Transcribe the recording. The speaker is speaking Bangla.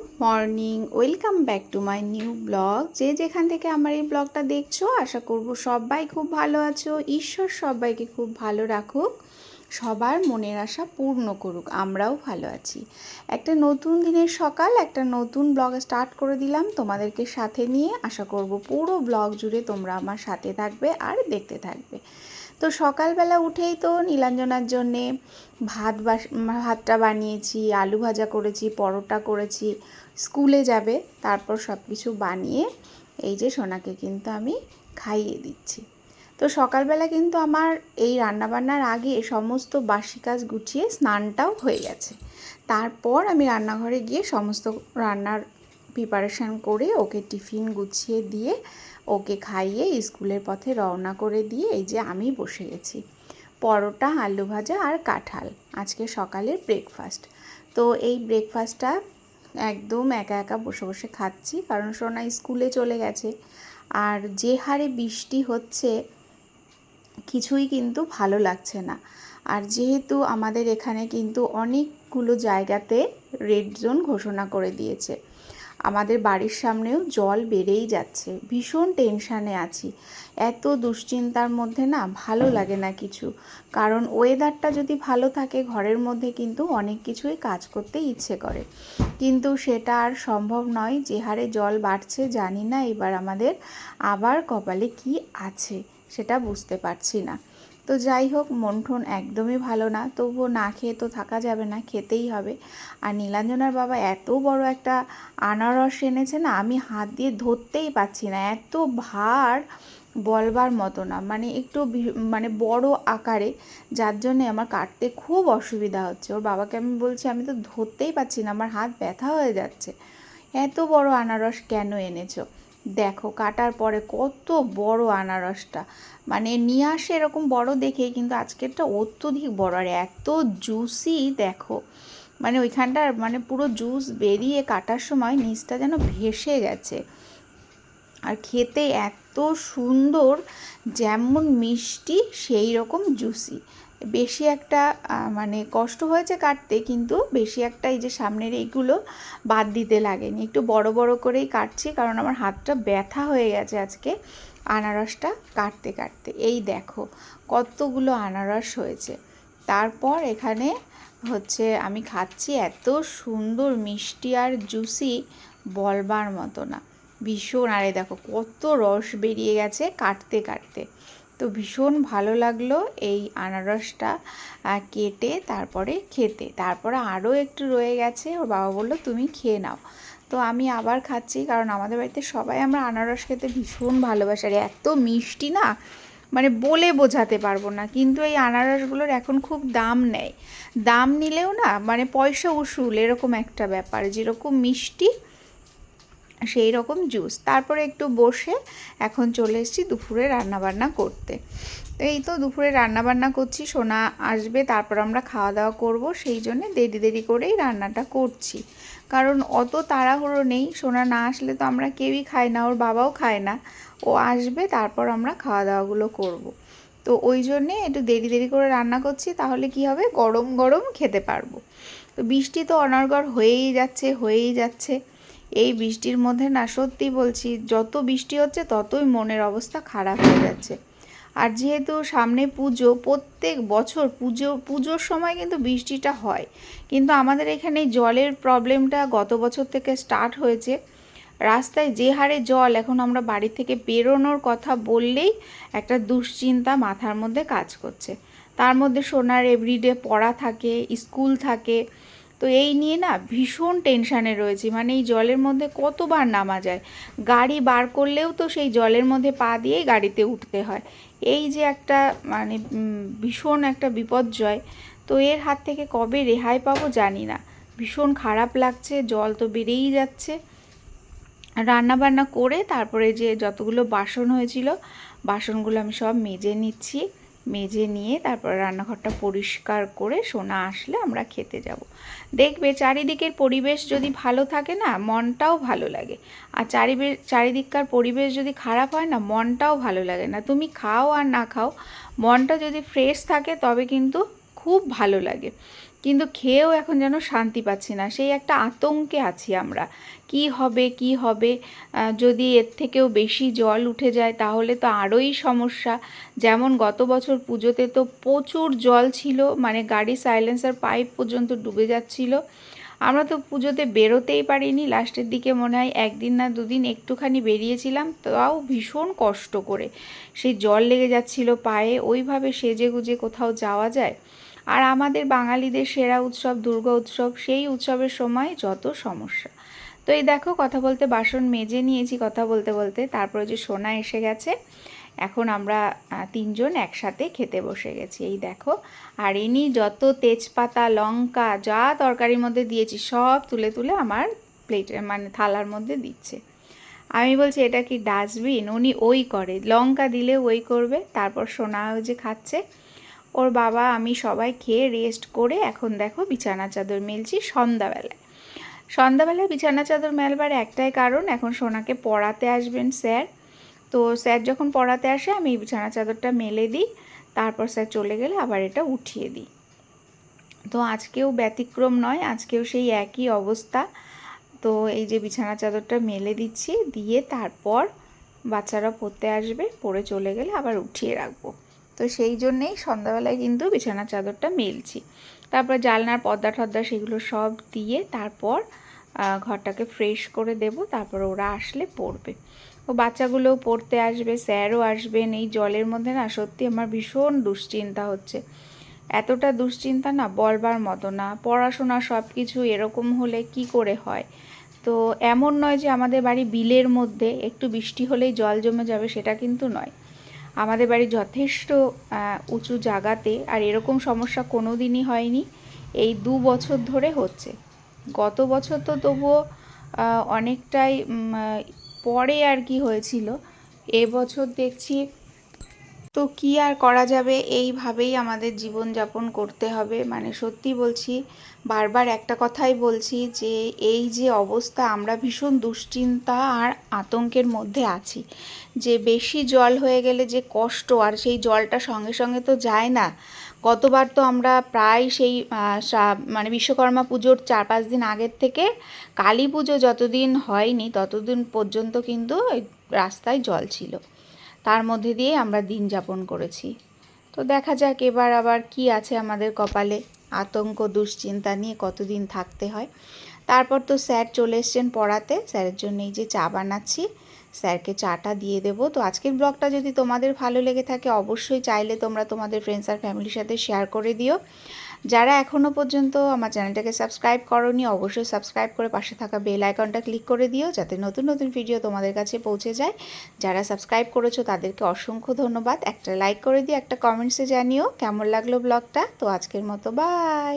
Good morning, welcome back to my new blog. যে যেখান থেকে আমার এই ব্লগটা দেখছ, আশা করব সবাই খুব ভালো আছো। ঈশ্বর সবাইকে খুব ভালো রাখুক, সবার মনের আশা পূর্ণ করুক, আমরাও ভালো আছি। একটা নতুন দিনের সকাল, একটা নতুন ব্লগ স্টার্ট করে দিলাম তোমাদেরকে সাথে নিয়ে। আশা করব পুরো ব্লগ জুড়ে তোমরা আমার সাথে থাকবে আর দেখতে থাকবে। তো সকালবেলা উঠেই তো নীলাঞ্জনার জন্যে ভাত ভাতটা বানিয়েছি, আলু ভাজা করেছি, পরোটা করেছি, স্কুলে যাবে, তারপর সব কিছু বানিয়ে এই যে সোনাকে কিন্তু আমি খাইয়ে দিচ্ছি। তো সকালবেলা কিন্তু আমার এই রান্নাবান্নার আগে সমস্ত বাসি কাজ গুছিয়ে স্নানটাও হয়ে গেছে। তারপর আমি রান্নাঘরে গিয়ে সমস্ত রান্নার প্রিপারেশান করে ওকে টিফিন গুছিয়ে দিয়ে ওকে খাইয়ে স্কুলের পথে রওনা করে দিয়ে এই যে আমি বসে গেছি। পরোটা, আলু ভাজা আর কাঁঠাল। আজকে সকালের ব্রেকফাস্ট তো এই ব্রেকফাস্টটা একদম একা একা বসে বসে খাচ্ছি কারণ সোনা স্কুলে চলে গেছে। আর যে হারে বৃষ্টি হচ্ছে, কিছুই কিন্তু ভালো লাগছে না। আর যেহেতু আমাদের এখানে কিন্তু অনেকগুলো জায়গাতে রেড জোন ঘোষণা করে দিয়েছে। আমাদের বাড়ির সামনেও জল বেড়েই যাচ্ছে। ভীষণ টেনশানে আছি। এত দুশ্চিন্তার মধ্যে না ভালো লাগে না কিছু। কারণ ওয়েদারটা যদি ভালো থাকে, ঘরের মধ্যে কিন্তু অনেক কিছুই কাজ করতে ইচ্ছে করে। কিন্তু সেটা আর সম্ভব নয়। যে হারে জল বাড়ছে, জানি না এবার আমাদের আবার কপালে কি আছে, সেটা বুঝতে পারছি না। তো যাই হোক, মন একদমই ভালো না। তবুও না খেয়ে তো থাকা যাবে না, খেতেই হবে। আর নীলাঞ্জনার বাবা এত বড় একটা আনারস এনেছে না, আমি হাত দিয়ে ধরতেই পাচ্ছি না। এত ভার বলবার মতো না। মানে একটু মানে বড় আকারে, যার জন্যে আমার কাটতে খুব অসুবিধা হচ্ছে। ওর বাবাকে আমি বলছি, আমি তো ধরতেই পাচ্ছি না, আমার হাত ব্যথা হয়ে যাচ্ছে। এত বড় আনারস কেন এনেছো? দেখো কাটার পরে কত বড় আনারসটা। মানে নিয়ে আসে এরকম বড় দেখে, কিন্তু আজকেরটা অত্যধিক বড়। আর এত জুসি দেখো। মানে ওইখানটার মানে পুরো জুস বেরিয়ে কাটার সময় নিচটা যেন ভেসে গেছে। আর খেতে এত সুন্দর, যেমন মিষ্টি সেই রকম জুসি বেশি একটা মানে কষ্ট হয়েছে কাটতে, কিন্তু বেশি একটা এই যে সামনের এইগুলো বাদ দিতে লাগেনি। একটু বড় বড় করেই কাটছি, কারণ আমার হাতটা ব্যথা হয়ে গেছে আজকে আনারসটা কাটতে কাটতে। এই দেখো, কতগুলো আনারস হয়েছে। তারপর এখানে হচ্ছে আমি খাচ্ছি এত সুন্দর, মিষ্টি আর জুসি বলবার মতো না। ভীষণ, আরে দেখো, কত রস বেরিয়ে গেছে কাটতে কাটতে। তো ভীষণ ভালো লাগল এই আনারসটা কেটে তারপরে খেতে। তারপরে আরও একটু রয়ে গেছে, ওর বাবা বলল, তুমি খেয়ে নাও। তো আমি আবার খাচ্ছি, কারণ আমাদের বাড়িতে সবাই আমরা আনারস খেতে ভীষণ ভালোবাসি। আর এত মিষ্টি না মানে বলে বোঝাতে পারব না, কিন্তু এই আনারসগুলোর এখন খুব দাম নেয়। দাম নিলেও না মানে পয়সা উসুল, এরকম একটা ব্যাপার। যেরকম মিষ্টি সেই রকম জুস তারপরে একটু বসে এখন চলে এসেছি দুপুরে রান্নাবান্না করতে। তো এই তো দুপুরে রান্নাবান্না করছি, সোনা আসবে, তারপর আমরা খাওয়া দাওয়া করব, সেই জন্য দেরি দেরি করেই রান্নাটা করছি। কারণ অত তাড়াহুড়ো নেই, সোনা না আসলে তো আমরা কেউই খাই না, ওর বাবাও খায় না। ও আসবে, তারপর আমরা খাওয়া দাওয়াগুলো করব। তো ওই জন্যে একটু দেরি দেরি করে রান্না করছি, তাহলে কি হবে? গরম গরম খেতে পারব। তো বৃষ্টি তো অনর্গর হয়েই যাচ্ছে হয়েই যাচ্ছে। এই বৃষ্টির মধ্যে না সত্যি বলছি, যত বৃষ্টি হচ্ছে ততই মনের অবস্থা খারাপ হয়ে যাচ্ছে। আর যেহেতু সামনে পুজো, প্রত্যেক বছর পুজো, পুজোর সময় কিন্তু বৃষ্টিটা হয়। কিন্তু আমাদের এখানে জলের প্রবলেমটা গত বছর থেকে স্টার্ট হয়েছে। রাস্তায় যে হারে জল এখন আমরা বাড়ি থেকে বেরোনোর কথা বললেই একটা দুশ্চিন্তা মাথার মধ্যে কাজ করছে। তার মধ্যে সোনার এভরিডে পড়া থাকে, স্কুল থাকে তো এই নিয়ে না ভীষণ টেনশানে রয়েছি। মানে এই জলের মধ্যে কতবার নামা যায়? গাড়ি বার করলেও তো সেই জলের মধ্যে পা দিয়েই গাড়িতে উঠতে হয়। এই যে একটা মানে ভীষণ একটা বিপর্যয়। তো এর হাত থেকে কবে রেহাই পাবো জানি না। ভীষণ খারাপ লাগছে, জল তো বেড়েই যাচ্ছে। রান্না বান্না করে তারপরে যে যতগুলো বাসন হয়েছিল, বাসনগুলো আমি সব মেজে নিচ্ছি। মেজে নিয়ে তারপর রান্নাঘরটা পরিষ্কার করে সোনা আসলে আমরা খেতে যাব। দেখবে চারিদিকের পরিবেশ যদি ভালো থাকে না, মনটাও ভালো লাগে। আর চারিবে, চারিদিককার পরিবেশ যদি খারাপ হয় না, মনটাও ভালো লাগে না। তুমি খাও আর না খাও, মনটা যদি ফ্রেশ থাকে তবে কিন্তু খুব ভালো লাগে। কিন্তু খেয়েও এখন যেন শান্তি পাচ্ছি না। সেই একটা আতঙ্কে আছি আমরা। কি হবে কি হবে? যদি এর থেকেও বেশি জল উঠে যায় তাহলে তো আরোই সমস্যা। যেমন গত বছর পুজোতে তো প্রচুর জল ছিল মানে গাড়ি সাইলেন্সার পাইপ পর্যন্ত ডুবে যাচ্ছিল। আমরা তো পুজোতে বেরোতেই পারিনি। লাস্টের দিকে মনে হয় একদিন না দুদিন একটুখানি বেরিয়েছিলাম, তাও ভীষণ কষ্ট করে। সেই জল লেগে যাচ্ছিল পায়ে। ওইভাবে সেজে গুজে কোথাও যাওয়া যায়? আর আমাদের বাঙালিদের সেরা উৎসব, দুর্গা উৎসব, সেই উৎসবের সময় যত সমস্যা। তো এই দেখো কথা বলতে বাসন মেজে নিয়েছি কথা বলতে বলতে, তারপরে যে সোনা এসে গেছে, এখন আমরা তিনজন একসাথে খেতে বসে গেছি, এই দেখো। আর ইনি যত তেজপাতা, লঙ্কা, যা তরকারির মধ্যে দিয়েছি, সব তুলে তুলে আমার প্লেটে মানে থালার মধ্যে দিচ্ছে। আমি বলছি, এটা কি ডাস্টবিন? উনি ওই করে, লঙ্কা দিলে ওই করবে, তারপর সোনাও যে খাচ্ছে ওর বাবা, আমি সবাই খেয়ে রেস্ট করে এখন দেখো বিছানা চাদর মেলছি সন্ধ্যাবেলায়। সন্ধ্যাবেলায় বিছানা চাদর মেলবার একটাই কারণ, এখন সোনাকে পড়াতে আসবেন স্যার। তো স্যার যখন পড়াতে আসে, আমি বিছানা চাদরটা মেলে দিই, তারপর স্যার চলে গেলে আবার এটা উঠিয়ে দিই। তো আজকেও ব্যতিক্রম নয়, আজকেও সেই একই অবস্থা। তো এই যে বিছানা চাদরটা মেলে দিচ্ছি, দিয়ে তারপর বাচ্চারা পড়তে আসবে, পড়ে চলে গেলে আবার উঠিয়ে রাখব। তো সেই জন্যেই সন্ধ্যাবেলায় কিন্তু বিছানার চাদরটা মেলছি। তারপর জালনার পর্দা টর্দা সেগুলো সব দিয়ে তারপর ঘরটাকে ফ্রেশ করে দেব, তারপর ওরা আসলে পড়বে। ও বাচ্চাগুলোও পড়তে আসবে, স্যারও আসবেন, এই জলের মধ্যে না সত্যি আমার ভীষণ দুশ্চিন্তা হচ্ছে। এতটা দুশ্চিন্তা না বলবার মতো না, পড়াশোনা সব কিছু এরকম হলে কি করে হয়? তো এমন নয় যে আমাদের বাড়ি বিলের মধ্যে একটু বৃষ্টি হলেই জল জমে যাবে সেটা কিন্তু নয়। আমাদের বাড়ি যথেষ্ট উঁচু জায়গাতে আর এরকম সমস্যা কোনো দিনই হয়নি। এই দু বছর ধরে হচ্ছে। গত বছর তো তবুও অনেকটাই পরে আর কি হয়েছিল। এবছর দেখছি তো কি আর করা যাবে? এইভাবেই আমাদের জীবনযাপন করতে হবে। মানে সত্যি বলছি, বারবার একটা কথাই বলছি যে, এই যে অবস্থা, আমরা ভীষণ দুশ্চিন্তা আর আতঙ্কের মধ্যে আছি। যে বেশি জল হয়ে গেলে যে কষ্ট, আর সেই জলটা সঙ্গে সঙ্গে তো যায় না। গতবার তো আমরা প্রায় সেই মানে বিশ্বকর্মা পুজোর চার পাঁচ দিন আগের থেকে কালী পুজো যতদিন হয়নি, ততদিন পর্যন্ত কিন্তু রাস্তায় জল ছিল। তার মধ্যে দিয়ে আমরা দিন যাপন করেছি। তো দেখা যাক এবার আবার কি আছে আমাদের কপালে। আতঙ্ক, দুশ্চিন্তা নিয়ে কতদিন থাকতে হয়। তারপর তো স্যার চলে এসছেন পড়াতে। স্যারের জন্য এই যে চা বানাচ্ছি, স্যারকে চাটা দিয়ে দেবো। তো আজকের ব্লগটা যদি তোমাদের ভালো লেগে থাকে, অবশ্যই চাইলে তোমরা তোমাদের ফ্রেন্ডস আর ফ্যামিলির সাথে শেয়ার করে দিও। যারা এখনও পর্যন্ত আমার চ্যানেলটাকে সাবস্ক্রাইব করনি, অবশ্যই সাবস্ক্রাইব করে পাশে থাকা বেল আইকনটা ক্লিক করে দিও যাতে নতুন নতুন ভিডিও তোমাদের কাছে পৌঁছে যায়। যারা সাবস্ক্রাইব করেছ তাদেরকে অসংখ্য ধন্যবাদ। একটা লাইক করে দিও, একটা কমেন্টসে জানিও কেমন লাগল ব্লগটা। তো আজকের মতো, বাই!